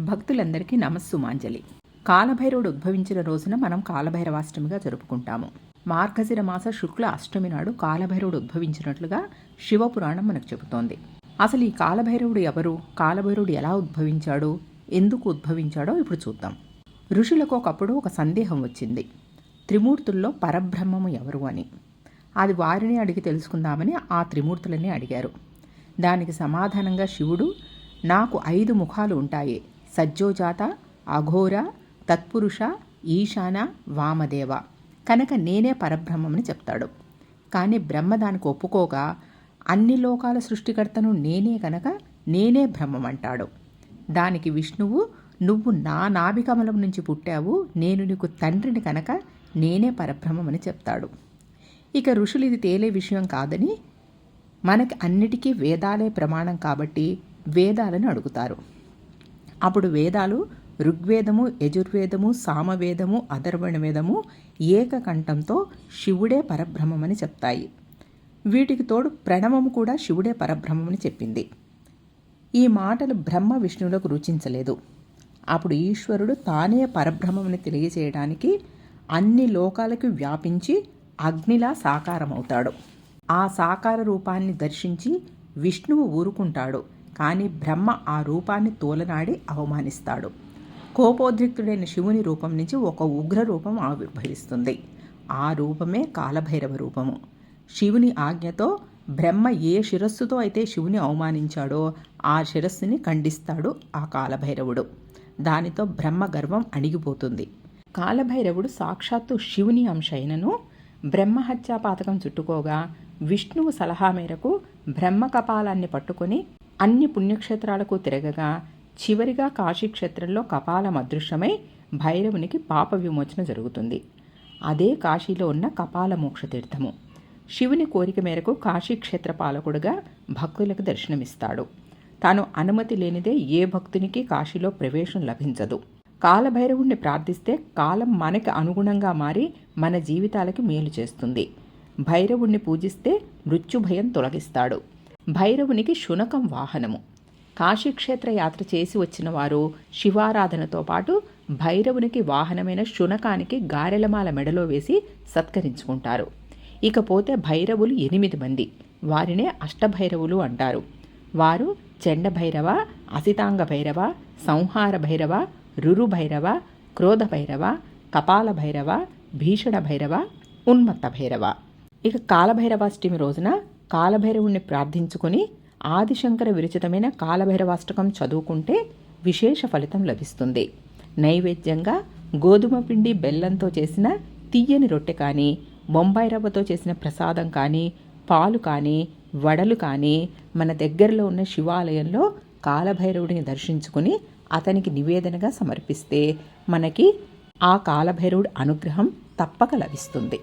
భక్తులందరికీ నమస్సుమాంజలి. కాలభైరవుడు ఉద్భవించిన రోజున మనం కాలభైరవాష్టమిగా జరుపుకుంటాము. మార్గశిర మాస శుక్ల అష్టమి నాడు కాలభైరవుడు ఉద్భవించినట్లుగా శివపురాణం మనకు చెబుతోంది. అసలు ఈ కాలభైరవుడు ఎవరు? కాలభైరవుడు ఎలా ఉద్భవించాడు? ఎందుకు ఉద్భవించాడో ఇప్పుడు చూద్దాం. ఋషులకు ఒకప్పుడు ఒక సందేహం వచ్చింది. త్రిమూర్తుల్లో పరబ్రహ్మము ఎవరు అని. అది వారిని అడిగి తెలుసుకుందామని ఆ త్రిమూర్తులని అడిగారు. దానికి సమాధానంగా శివుడు నాకు ఐదు ముఖాలు ఉంటాయి. సజ్జోజాత అఘోర తత్పురుష ఈశాన వామదేవ. కనుక నేనే పరబ్రహ్మమని చెప్తాడు. కానీ బ్రహ్మ దానికి ఒప్పుకోగా అన్ని లోకాల సృష్టికర్తను నేనే కనుక నేనే బ్రహ్మం అంటాడు దానికి విష్ణువు నువ్వు నా నాభికమలం నుంచి పుట్టావు నేను నీకు తండ్రిని కనుక నేనే పరబ్రహ్మమని చెప్తాడు. ఇక ఋషులు ఇది తేలే విషయం కాదని మనకి అన్నిటికీ వేదాలే ప్రమాణం కాబట్టి వేదాలను అడుగుతారు. అప్పుడు వేదాలు ఋగ్వేదము యజుర్వేదము సామవేదము అధర్వణ వేదము ఏకకంఠంతో శివుడే పరబ్రహ్మమని చెప్తాయి. వీటికి తోడు ప్రణవము కూడా శివుడే పరబ్రహ్మమని చెప్పింది. ఈ మాటలు బ్రహ్మ విష్ణువులకు రుచించలేదు. అప్పుడు ఈశ్వరుడు తానే పరబ్రహ్మమని తెలియజేయడానికి అన్ని లోకాలకు వ్యాపించి అగ్నిలా సాకారమవుతాడు. ఆ సాకార రూపాన్ని దర్శించి విష్ణువు ఊరుకుంటాడు. కానీ బ్రహ్మ ఆ రూపాన్ని తోలనాడి అవమానిస్తాడు. కోపోద్రిక్తుడైన శివుని రూపం నుంచి ఒక ఉగ్ర రూపం ఆవిర్భవిస్తుంది. ఆ రూపమే కాలభైరవ రూపము. శివుని ఆజ్ఞతో బ్రహ్మ ఏ శిరస్సుతో అయితే శివుని అవమానించాడో ఆ శిరస్సుని ఖండిస్తాడు ఆ కాలభైరవుడు. దానితో బ్రహ్మ గర్వం అణిగిపోతుంది. కాలభైరవుడు సాక్షాత్తు శివుని అంశ అయినను బ్రహ్మహత్యా పాతకం చుట్టుకోగా విష్ణువు సలహా మేరకు బ్రహ్మ కపాలాన్ని పట్టుకొని అన్ని పుణ్యక్షేత్రాలకు తిరగగా చివరిగా కాశీక్షేత్రంలో కపాలం అదృశ్యమై భైరవునికి పాప విమోచన జరుగుతుంది. అదే కాశీలో ఉన్న కపాల మోక్షతీర్థము శివుని కోరిక మేరకు కాశీక్షేత్ర పాలకుడుగా భక్తులకు దర్శనమిస్తాడు. తాను అనుమతి లేనిదే ఏ భక్తునికి కాశీలో ప్రవేశం లభించదు. కాలభైరవుణ్ణి ప్రార్థిస్తే కాలం మనకి అనుగుణంగా మారి మన జీవితాలకి మేలు చేస్తుంది. భైరవుణ్ణి పూజిస్తే మృత్యుభయం తొలగిస్తాడు. భైరవునికి శునకం వాహనము. కాశీక్షేత్ర యాత్ర చేసి వచ్చిన వారు శివారాధనతో పాటు భైరవునికి వాహనమైన శునకానికి గారెలమాల మెడలో వేసి సత్కరించుకుంటారు. ఇకపోతే భైరవులు ఎనిమిది మంది. వారినే అష్టభైరవులు అంటారు. వారు చెండ భైరవ అసితాంగ భైరవ సంహార భైరవ రురు భైరవ క్రోధ భైరవ కపాల భైరవ భీషణ భైరవ ఉన్మత్త భైరవ ఇక కాలభైరవాష్టమి రోజున కాలభైరవుణ్ణి ప్రార్థించుకొని ఆదిశంకర విరచితమైన కాలభైరవాష్టకం చదువుకుంటే విశేష ఫలితం లభిస్తుంది. నైవేద్యంగా గోధుమ పిండి బెల్లంతో చేసిన తీయని రొట్టె కానీ బొంబాయి రవ్వతో చేసిన ప్రసాదం కానీ పాలు కానీ వడలు కానీ మన దగ్గరలో ఉన్న శివాలయంలో కాలభైరవుడిని దర్శించుకుని అతనికి నివేదనగా సమర్పిస్తే మనకి ఆ కాలభైరవుడి అనుగ్రహం తప్పక లభిస్తుంది.